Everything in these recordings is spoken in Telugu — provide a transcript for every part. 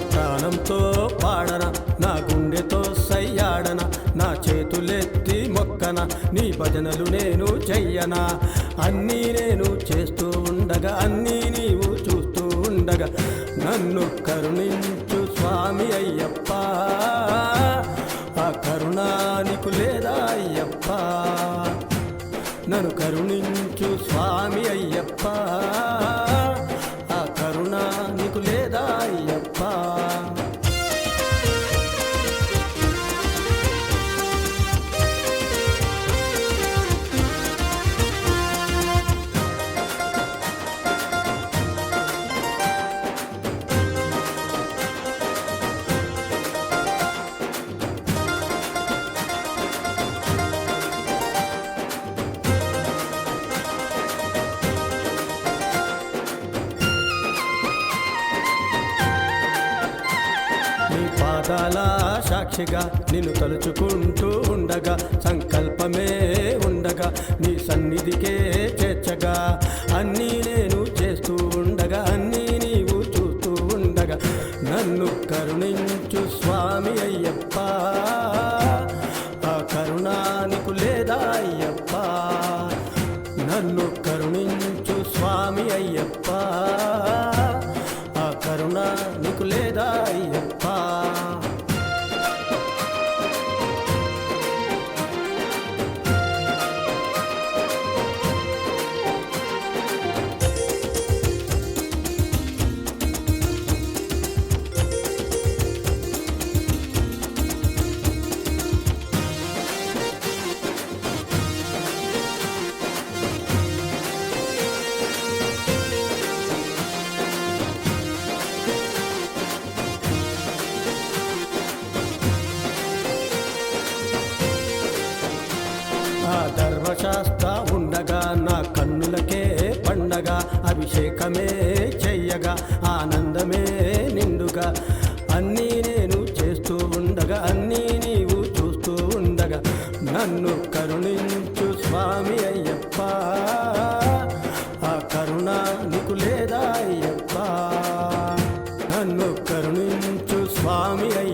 ప్రాణంతో పాడన? నా గుండెతో సయ్యాడన? నా చేతులెత్తి మొక్కన? నీ భజనలు నేను చెయ్యనా? అన్నీ నేను చేస్తూ ఉండగా అన్నీ నీవు చూస్తూ ఉండగా నన్ను కరుణించు స్వామి అయ్యప్ప. ఆ కరుణానికి లేదా అయ్యప్ప? నన్ను కరుణించు స్వామి అయ్యప్ప. పాదాల సాక్షిగా నిన్ను తలుచుకుంటూ ఉండగా సంకల్పమే ఉండగా నీ సన్నిధికే చేర్చగా. అన్నీ నేను చేస్తూ ఉండగా అన్నీ నీవు చూస్తూ ఉండగా. నన్ను కరుణించు స్వామి అయ్యప్ప ఆ కరుణానికు లేదా అయ్యప్ప. నీకు లేదా అయ్యప్ప? సుఖమే చెయ్యగా ఆనందమే నిండుగా. అన్నీ నేను చేస్తూ ఉండగా అన్నీ నీవు చూస్తూ ఉండగా. నన్ను కరుణించు స్వామి అయ్యప్ప ఆ కరుణ నీకు లేదా అయ్యప్ప? నన్ను కరుణించు స్వామి అయ్యప్ప.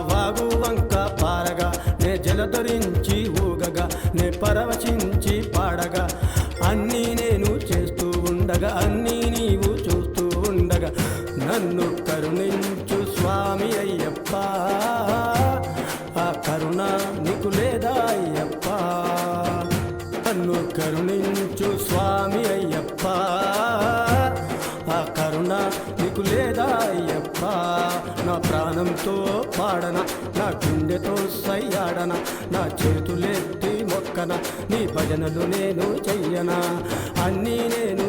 వాగు వంక పారగా నే జలధరించి ఊగగా నే పరవశించి పాడగా. అన్నీ నేను చేస్తూ ఉండగా అన్నీ నీవు చూస్తూ ఉండగా. నన్ను కరుణించు స్వామి అయ్యప్ప ఆ కరుణ నీకు లేదా అయ్యప్ప? నన్ను కరుణించు స్వామి అయ్యప్ప నా ప్రాణంతో పాడన నా గుండెతో సయ్యాడన నా చేతులెత్తి మొక్కన నీ భజనలు నేను చెయ్యనా. అన్నీ నేను